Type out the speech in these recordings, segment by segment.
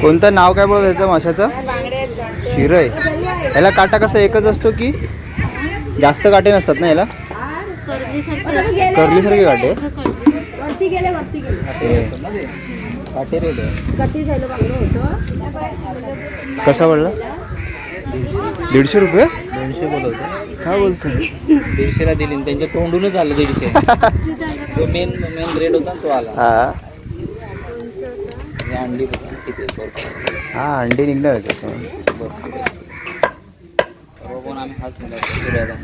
कोणतं नाव काय बोलत त्याचं माशाचं? शिरय. याला काटा कसा एकच असतो की जास्त काटे नसतात ना याला? कर्लीसारखे काटे. काटे होतं कसा पडला? दीडशे रुपये? दोनशे बोलवते काय बोलतो दीडशेला दिली त्यांच्या तोंडूनच आलं दीडशे. जो मेन मेन रेट होता तो आला. हा. अंडी किती. हा अंडी निघणार आम्ही हाच फिरायला.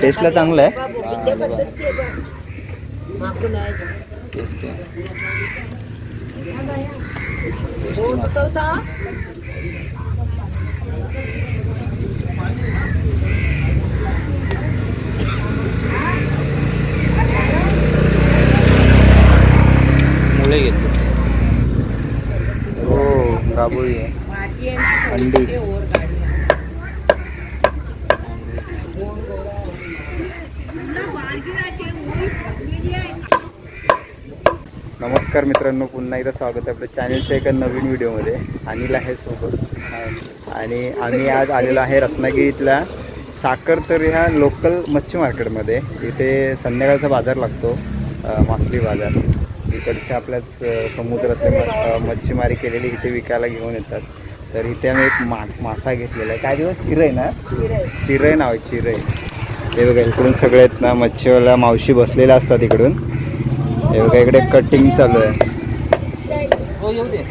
टेस्टला चांगलं आहे हा, मुळे घेतले हो आहे अंडी. नमस्कार मित्रांनो पुन्हा एकदा स्वागत आहे आपल्या चॅनलच्या एका नवीन व्हिडिओमध्ये अनिल आहे सोबत. आणि आम्ही आज आलेलो आहे रत्नागिरीतल्या साखर तर ह्या लोकल मच्छी मार्केटमध्ये इथे संध्याकाळचा बाजार लागतो मासळी बाजार. इकडच्या आपल्याच अ, समुद्रातले म- अ, मच्छीमारी केलेली इथे विकायला घेऊन येतात. तर इथे आम्ही एक मा मासा घेतलेला आहे. काय दिवस? चिरय ना? चिरय नाव आहे चिरय हे बघा इकडून सगळे आहेत ना मच्छीवाला मावशी बसलेल्या असतात इकडून. हे बघा इकडे कटिंग चालू आहे. हो येऊ दे.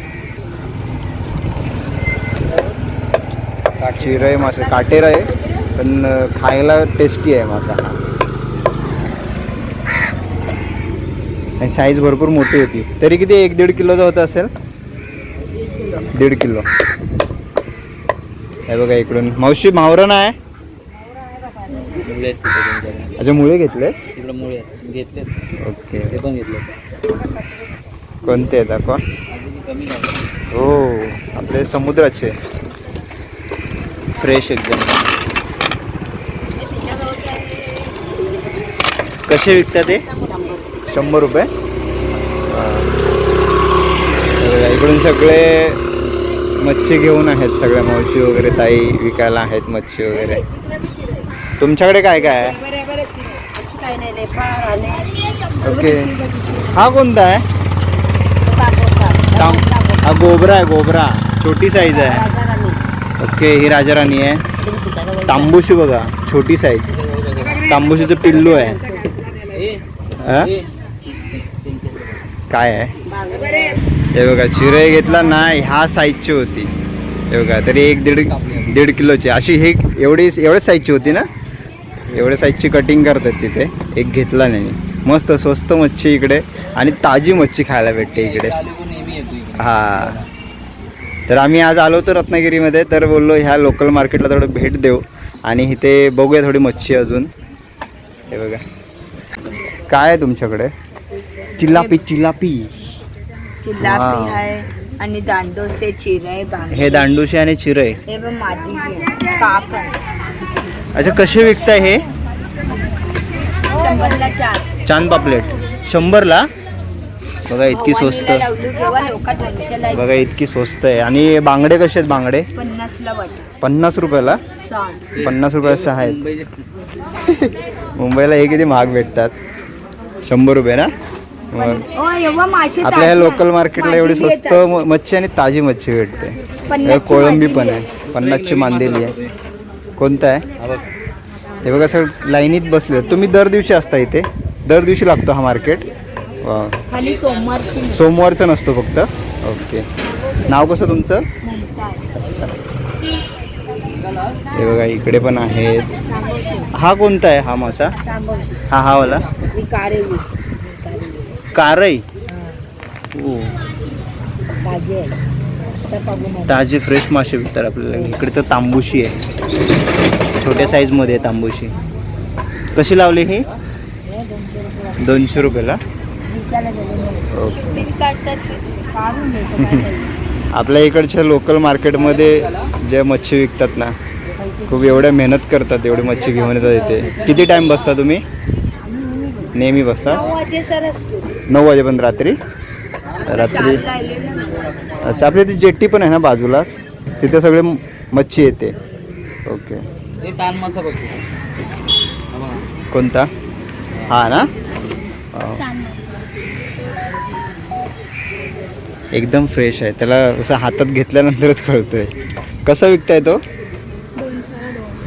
चिरय मासा काटेर आहे पण खायला टेस्टी आहे मासा आणि साईज भरपूर मोठी होती. तरी किती? एक दीड किलोचा होता असेल? दीड किलो. हे बघा इकडून. मावशी मावरण आहे. अच्छा मुळे घेतले? मुळे आहेत. घेतलेत. ओके. ते पण घेतले कोणते आहेत झालं हो आपले समुद्राचे. फ्रेश एकदम. कसे विकतात ते? शंभर रुपये? इकडून सगळे मच्छी घेऊन आहेत सगळ्या मावशी वगैरे ताई विकायला आहेत मच्छी वगैरे. तुमच्याकडे काय काय आहे? ओके. हा कोणता आहे? हा गोबरा आहे गोबरा. छोटी साईज आहे. ओके ही राजाराणी आहे. तांबूशी बघा छोटी साईज तांबूशीचं पिल्लू आहे. काय आहे? हे बघा चिरई घेतला ना ह्या साईजची होती. हे बघा तरी एक दीड दीड किलोची. अशी हे एवढी एवढ्या साईजची होती ना? एवढ्या साईजची कटिंग करतात तिथे. एक घेतला नाही. मस्त स्वस्त मच्छी इकडे आणि ताजी मच्छी खायला भेटते इकडे. हां. तर आम्ही आज आलो होतो रत्नागिरीमध्ये तर बोललो ह्या लोकल मार्केटला थोडं भेट देऊ आणि इथे बघूया थोडी मच्छी अजून. हे बघा. काय आहे तुमच्याकडे? चिल्लापी चिल्लापी चिल्लापी. आहे आणि दांडोसे चिराय बांगडे हे दांडूशी आणि हे पण मादी आहे. काप आहे अच्छा कसे विकताय हे? शंभरला चार. चांद पापलेट. शंभरला? बघा इतकी स्वस्त. भवानीला लावली तेव्हा लोक दोनशेला बघा इतकी स्वस्त आहे. आणि बांगडे कसे आहेत बांगडे? पन्नासला वाटत पन्नास रुपयाला? पन्नास रुपयाला सहा आहेत. मुंबईला हे किती महाग भेटतात? शंभर रुपये ना? आपल्या ह्या लोकल मार्केटला एवढी स्वस्त मच्छी आणि ताजी मच्छी भेटते. हे कोळंबी पण आहे. पन्नासची मांदेली आहे. कोणतं आहे? हा बघ. हे सगळं लाईनीत बसले. तुम्ही दर दिवशी असता इथे. दर दिवशी लागतो हा मार्केट सोमवारची. सोमवारचं नसतो फक्त. ओके. नाव कसं तुमचं? हे बघा इकडे पण आहेत. हा कोणता आहे हा मासा? हा हा वाला. ही कारई. ओ ताजे फ्रेश मासे विकतात आपल्याला. इकडे तर तांबूशी आहे. छोट्या साईजमध्ये आहे तांबूशी. कशी लावली ही? हे दोनशे रुपये दोनशे रुपयाला. आपल्या इकडच्या लोकल मार्केटमध्ये ज्या मच्छी विकतात ना खूप एवढ्या मेहनत करतात एवढी मच्छी घेऊन येतात इथे. किती टाइम बसता तुम्ही? नेहमी बसता. नऊ वाजेपर्यंत रात्री. रात्री अच्छा आपल्या इथे जेट्टी पण आहे ना बाजूलाच. तिथे सगळे मच्छी येते. ओके. कोणता? हा ना. एकदम फ्रेश आहे. त्याला असं हातात घेतल्यानंतरच कळतोय. कसा विकताय तो?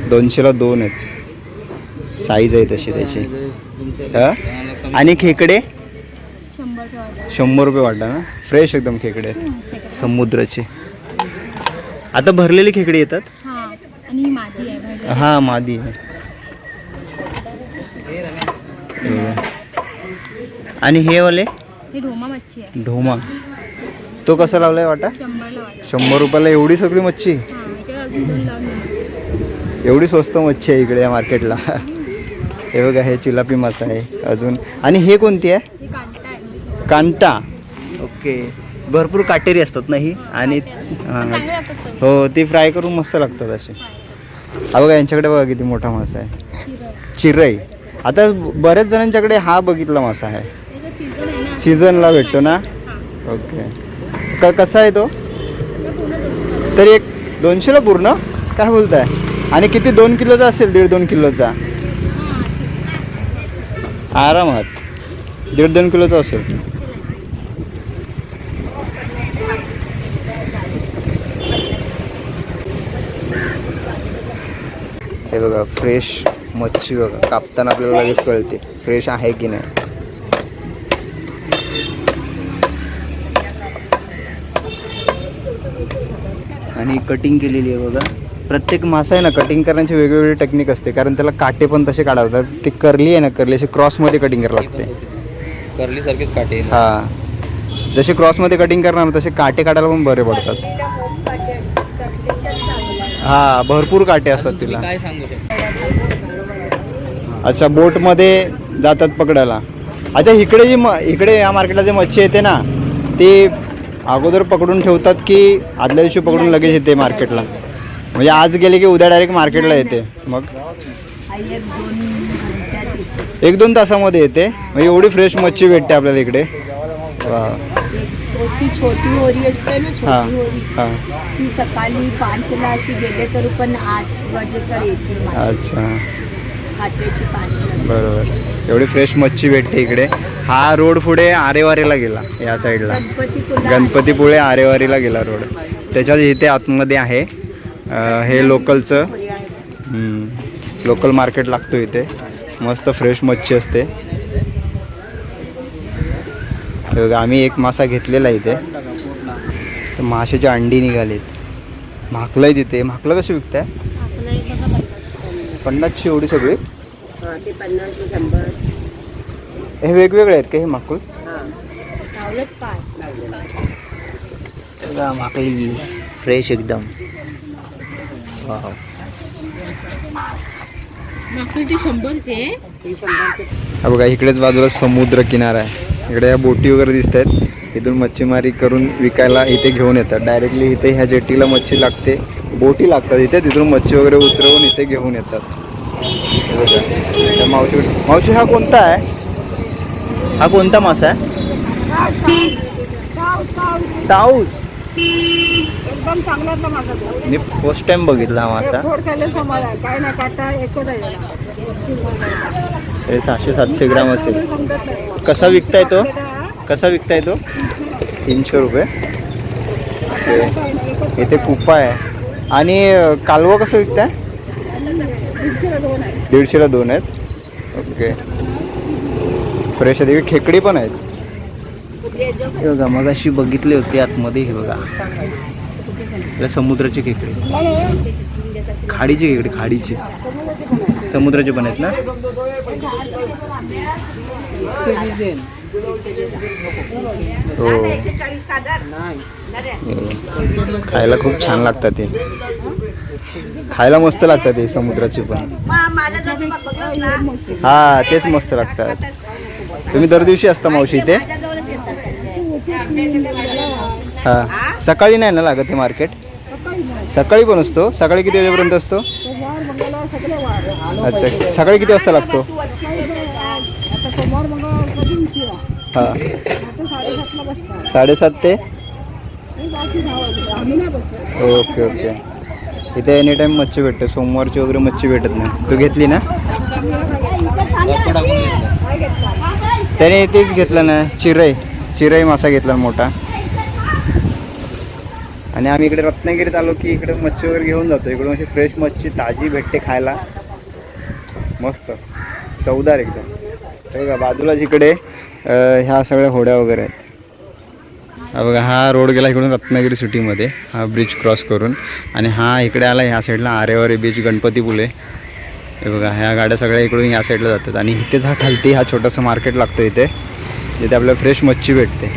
दोनशेला दोन आहेत. साईज आहे तशी त्याची. हा? आणि खेकडे शंभर रुपये वाटा ना? फ्रेश एकदम खेकडे आहेत. समुद्राचे. आता भरलेले खेकडे येतात? हा आणि मादी आहे. हा मादी आहे आणि हे वाले? हे ढोमा. मच्छी आहे ढोमा तो कसा लावलाय वाटा? शंभरला वाटा शंभर रुपयाला एवढी सगळी मच्छी? हा इकडे अजून दोन लावून एवढी स्वस्त मच्छी आहे इकडे या मार्केटला हे बघा हे चिलापी मासा आहे अजून. आणि हे कोणती आहे? कांटा. ओके. भरपूर काटेरी असतात ना ही? आणि हां. हो ती फ्राय करून मस्त लागतात असे. हा बघा यांच्याकडे बघा किती मोठा मासा आहे. चिरई. आता बऱ्याच जणांच्याकडे हा बघितला मासा आहे. सीझनला भेटतो ना? ओके. क कसा आहे तो? तर तरी एक दोनशेला पूर्ण? काय बोलताय? आणि किती दोन किलोचा असेल दीड दोन किलोचा? आरामात. दीड दोन किलोचा असेल. हे बघा फ्रेश मच्छी बघा. कापताना आपल्याला लगेच कळते फ्रेश आहे की नाही. आणि कटिंग केलेली आहे बघा. प्रत्येक मासा आहे ना कटिंग करण्याची वेगवेगळी टेक्निक असते कारण त्याला काटे पण तसे काढावतात ते करली आहे ना करली अशी क्रॉसमध्ये कटिंग करावं लागते. करली सारखेच काटे. हा. जसे क्रॉसमध्ये कटिंग करणार तसे काटे काढायला पण बरे पडतात. हा भरपूर काटे असतात तिला. काय सांगू शकता? अच्छा बोटमध्ये जातात पकडायला. अच्छा इकडे जी म इकडे या मार्केटला जे मच्छी येते ना ती अगोदर पकडून ठेवतात की आदल्या दिवशी पकडून लगेच येते मार्केटला म्हणजे आज गेले की उद्या डायरेक्ट मार्केटला येते. मग? एक दोन तासामध्ये येते. मग एवढी फ्रेश मच्छी भेटते आपल्याला इकडे. ती छोटी होरी असते ना हा छोटी होरी हा. ती सकाळी पाचला अशी गेले तर पण आठ वाजेसर मासे. अच्छा. रात्रीची पाचला. बरोबर. एवढी फ्रेश मच्छी भेटते इकडे. हा रोड पुढे आरेवारीला गेला या साईडला गणपती गणपतीपुळे आरेवारीला. गेला रोड. त्याच्यात इथे आतमध्ये आहे. अं, हे लोकलचं. लोकल मार्केट लागतो इथे. मस्त फ्रेश मच्छी असते. हे बघा आम्ही एक मासा घेतलेला आहे इथे. तर माशाची अंडी निघालीत. म्हाकलं आहे तिथे. म्हाकलं कसं विकताय? पन्नासची एवढी सगळी? हे वेगवेगळे आहेत का हे माकुल माकली फ्रेश एकदम. हा बघा इकडेच बाजूला समुद्र किनारा आहे. इकडे या बोटी वगैरे दिसत आहेत इथून मच्छीमारी करून विकायला इथे घेऊन येतात. डायरेक्टली इथे ह्या जेटीला मच्छी लागते. बोटी लागतात इथे. तिथून मच्छी वगैरे उतरवून इथे घेऊन येतात. मावशी मावशी हा कोणता आहे? हा कोणता मासा आहे? ताऊस. एकदम चांगला माझा. मी फर्स्ट टाइम बघितला मासा थोड खायला समोर आहे. काय नाही काटा एकच आहे याला. हे सहाशे सातशे ग्राम असेल. कसा विकताय तो? कसा विकताय तो? तीनशे रुपये. इथे कुप्पा आहे. आणि कालवा कसं विकताय? दीडशेला दोन आहेत. ओके. फ्रेश आहे. खेकडी पण आहेत. हे बघा मग अशी बघितली होती आतमध्ये हे बघा. त्याला समुद्राचे खेकडे. खाडीचे खेकडे खाडीचे. समुद्राचे पण आहेत ना? हो हो. खायला खूप छान लागतात ते. खायला मस्त लागतात ते समुद्राचे पण. हा तेच मस्त लागतात. तुम्ही दर दिवशी असता मावशी इथे? हां. सकाळी नाही ना लागत ते मार्केट? सकाळी पण असतो. सकाळी किती वाजेपर्यंत असतो? अच्छा. सकाळी किती वाजता लागतो? हां. साडेसात ते? Okay okay. इथे एनी टाईम मच्छी भेटते. सोमवारची वगैरे मच्छी भेटत नाही. तू घेतली ना? त्याने तेच घेतलं ना. चिरई. चिरई मासा घेतला मोठा. आणि आम्ही इकडे रत्नागिरीत आलो की इकडे मच्छी वगैरे घेऊन जातो. इकडून अशी फ्रेश मच्छी ताजी भेटते खायला. मस्त. चवदार एकदम. बघा बाजूला जिकडे ह्या सगळ्या होड्या वगैरे आहेत. हा बघा हा रोड गेला इकडून रत्नागिरी सिटीमध्ये हा ब्रिज क्रॉस करून. आणि हा इकडे आला ह्या साईडला आरेवारी बीच गणपतीपुले हे बघा ह्या गाड्या सगळ्या इकडून या साईडला जातात. आणि इथेच हा खालती हा छोटासा मार्केट लागतो इथे. जिथे आपल्याला फ्रेश मच्छी भेटते.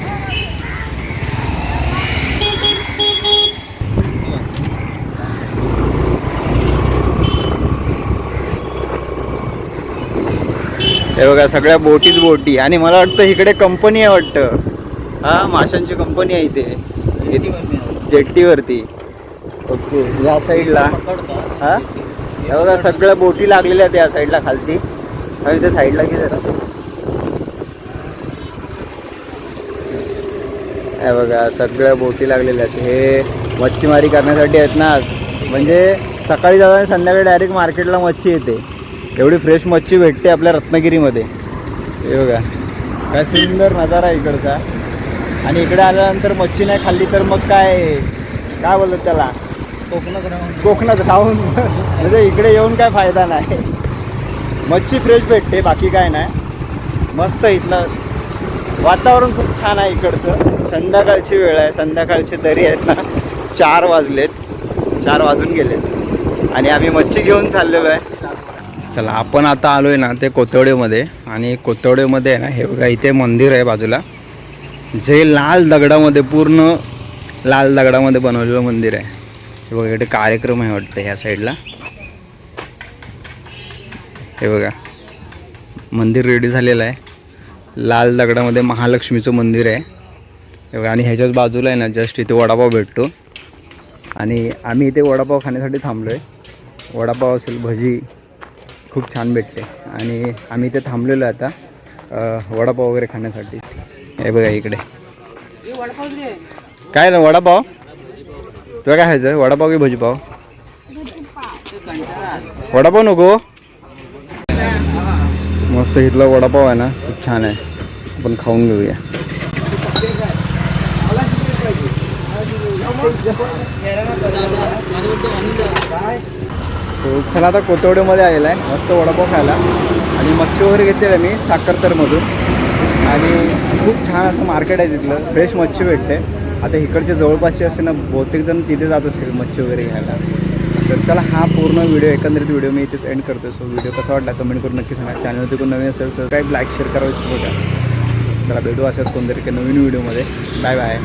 हे बघा सगळ्या बोटीच बोटी. आणि मला वाटतं इकडे कंपनी आहे वाटतं. हा माशांची कंपनी आहे इथे. जेट्टीवरती ओके या साईडला. हा? हे बघा सगळ्या बोटी लागलेल्या आहेत या साईडला खालती. आणि त्या साईडला की जरा. हे बघा सगळ्या बोटी लागलेल्या आहेत. हे मच्छीमारी करण्यासाठी आहेत ना. म्हणजे सकाळी जाऊन संध्याकाळी डायरेक्ट मार्केटला मच्छी येते. एवढी फ्रेश मच्छी भेटते आपल्या रत्नागिरीमध्ये. हे बघा. काय सुंदर नजारा आहे इकडचा. आणि इकडे आल्यानंतर मच्छी नाही खाल्ली तर मग काय? काय बोलतात त्याला? कोकणात राहून. कोकणात राहून. म्हणजे इकडे येऊन काय फायदा नाही. मच्छी फ्रेश भेटते बाकी काय नाही. मस्त इथलं वातावरण खूप छान आहे इकडचं. संध्याकाळची वेळ आहे. संध्याकाळचे तरी आहेत ना. चार वाजलेत. चार वाजून गेलेत. आणि आम्ही मच्छी घेऊन चाललेलो आहे. चला आपण आता आलो आहे ना ते कोतवडेमध्ये. आणि कोतवडेमध्ये आहे ना हे बघा इथे मंदिर आहे बाजूला. जे लाल दगडामध्ये पूर्ण लाल दगडामध्ये बनवलेलं मंदिर आहे. हे बघा इकडे कार्यक्रम आहे वाटतं ह्या साईडला. हे बघा मंदिर रेडी झालेलं आहे. लाल दगडामध्ये महालक्ष्मीचं मंदिर आहे. हे बघा आणि ह्याच्याच बाजूला आहे ना जस्ट इथे वडापाव भेटतो. आणि आम्ही इथे वडापाव खाण्यासाठी थांबलो आहे वडापाव असेल भजी खूप छान भेटते. आणि आम्ही इथे थांबलेलो आहे आता वडापाव वगैरे खाण्यासाठी. हे बघा इकडे. काय ना वडापाव? तुला काय खायचं वडापाव की भजीपाव? वडापाव नको. मस्त इथला वडापाव आहे ना खूप छान आहे. आपण खाऊन घेऊया. तो चला आता कोतवडेमध्ये आलेला आहे. मस्त वडापाव खायला. आणि मच्छी वगैरे घेतलेलं मी साखरतरमधून. आणि खूप छान असं मार्केट आहे तिथलं. फ्रेश मच्छी भेटते. आता इकडचे जवळपासचे असते ना बहुतेक जण तिथे जात असतील मच्छी वगैरे घ्यायला. तर चला हा पूर्ण व्हिडिओ एकंदरीत व्हिडिओ मी इथेच एंड करतो सो व्हिडिओ कसा वाटला कमेंट करून नक्की सांगा. चॅनलवरती कोण नवीन असेल सबस्क्राईब लाईक शेअर करायचं बघा. चला भेटू अशाच कोणतरी नवीन व्हिडिओमध्ये बाय बाय